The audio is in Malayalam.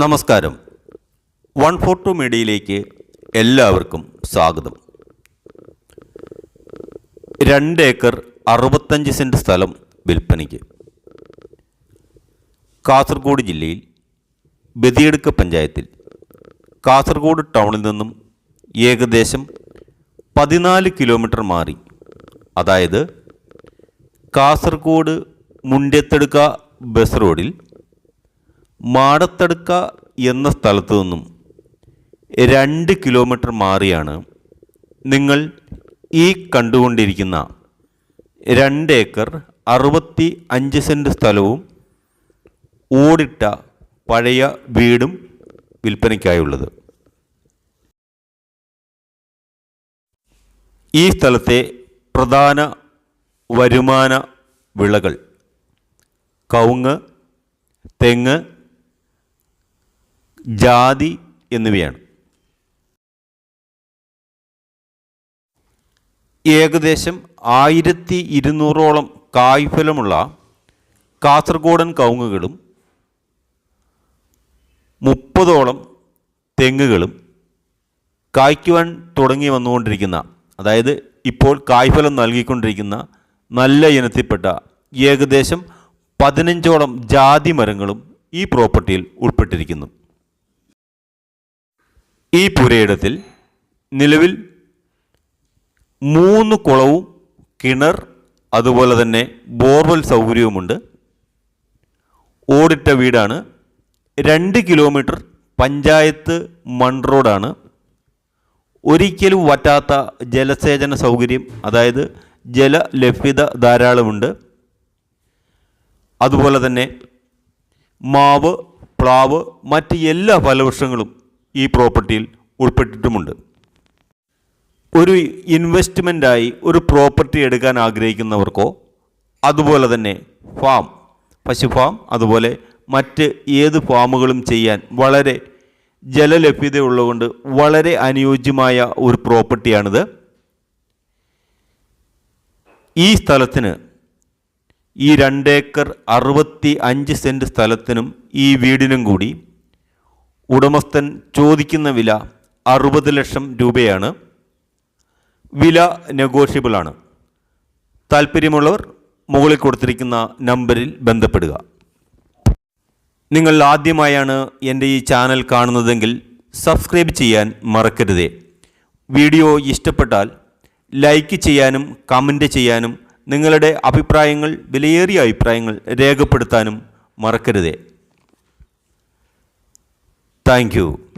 നമസ്കാരം. വൺ ഫോർ ടു മീഡിയയിലേക്ക് എല്ലാവർക്കും സ്വാഗതം. രണ്ട് ഏക്കർ അറുപത്തഞ്ച് സെന്റ് സ്ഥലം വിൽപ്പനയ്ക്ക്. കാസർഗോഡ് ജില്ലയിൽ ബദിയടുക്ക പഞ്ചായത്തിൽ കാസർഗോഡ് ടൗണിൽ നിന്നും ഏകദേശം പതിനാല് കിലോമീറ്റർ മാറി. അതായത് കാസർഗോഡ് മുണ്ടത്തെടുക്ക ബസ് റോഡിൽ മാടത്തടുക്ക എന്ന സ്ഥലത്തു നിന്നും രണ്ട് കിലോമീറ്റർ മാറിയാണ് നിങ്ങൾ ഈ കണ്ടുകൊണ്ടിരിക്കുന്ന രണ്ട് ഏക്കർ അറുപത്തി അഞ്ച് സെന്റ് സ്ഥലവും ഓടിട്ട പഴയ വീടും വിൽപ്പനയ്ക്കായുള്ളത്. ഈ സ്ഥലത്തെ പ്രധാന വരുമാന വിളകൾ കവുങ്ങ് തെങ്ങ് ജാതി എന്നിവയാണ്. ഏകദേശം ആയിരത്തി ഇരുന്നൂറോളം കായ്ഫലമുള്ള കാസർഗോഡൻ കവുങ്ങുകളും മുപ്പതോളം തെങ്ങുകളും കായ്ക്കുവാൻ തുടങ്ങി വന്നുകൊണ്ടിരിക്കുന്ന അതായത് ഇപ്പോൾ കായ്ഫലം നൽകിക്കൊണ്ടിരിക്കുന്ന നല്ല ഇനത്തിൽപ്പെട്ട ഏകദേശം പതിനഞ്ചോളം ജാതി മരങ്ങളും ഈ പ്രോപ്പർട്ടിയിൽ ഉൾപ്പെട്ടിരിക്കുന്നു. ഈ പുരയിടത്തിൽ നിലവിൽ മൂന്ന് കുളവും കിണർ അതുപോലെ തന്നെ ബോർവെൽ സൗകര്യവുമുണ്ട്. ഓടിട്ട വീടാണ്. രണ്ട് കിലോമീറ്റർ പഞ്ചായത്ത് മൺ റോഡാണ്. ഒരിക്കലും വറ്റാത്ത ജലസേചന സൗകര്യം അതായത് ജല ജലലഭ്യത ധാരാളമുണ്ട്. അതുപോലെ തന്നെ മാവ് പ്ലാവ് മറ്റ് എല്ലാ ഫലവൃക്ഷങ്ങളും ഈ പ്രോപ്പർട്ടിയിൽ ഉൾപ്പെട്ടിട്ടുമുണ്ട്. ഒരു ഇൻവെസ്റ്റ്മെന്റായി ഒരു പ്രോപ്പർട്ടി എടുക്കാൻ ആഗ്രഹിക്കുന്നവർക്കോ അതുപോലെ തന്നെ ഫാം പശു ഫാം അതുപോലെ മറ്റ് ഏത് ഫാമുകളും ചെയ്യാൻ വളരെ ജലലഭ്യതയുള്ളതുകൊണ്ട് വളരെ അനുയോജ്യമായ ഒരു പ്രോപ്പർട്ടിയാണിത്. ഈ സ്ഥലത്തിന് ഈ രണ്ടേക്കർ അറുപത്തി അഞ്ച് സെന്റ് സ്ഥലത്തിനും ഈ വീടിനും കൂടി ഉടമസ്ഥൻ ചോദിക്കുന്ന വില അറുപത് ലക്ഷം രൂപയാണ്. വില നെഗോഷ്യബിൾ ആണ്. താല്പര്യമുള്ളവർ മുകളിൽ കൊടുത്തിരിക്കുന്ന നമ്പറിൽ ബന്ധപ്പെടുക. നിങ്ങൾ ആദ്യമായാണ് എന്റെ ഈ ചാനൽ കാണുന്നതെങ്കിൽ സബ്സ്ക്രൈബ് ചെയ്യാൻ മറക്കരുതേ. വീഡിയോ ഇഷ്ടപ്പെട്ടാൽ ലൈക്ക് ചെയ്യാനും കമന്റ് ചെയ്യാനും നിങ്ങളുടെ അഭിപ്രായങ്ങൾ വിലയേറിയ അഭിപ്രായങ്ങൾ രേഖപ്പെടുത്താനും മറക്കരുതേ. Thank you.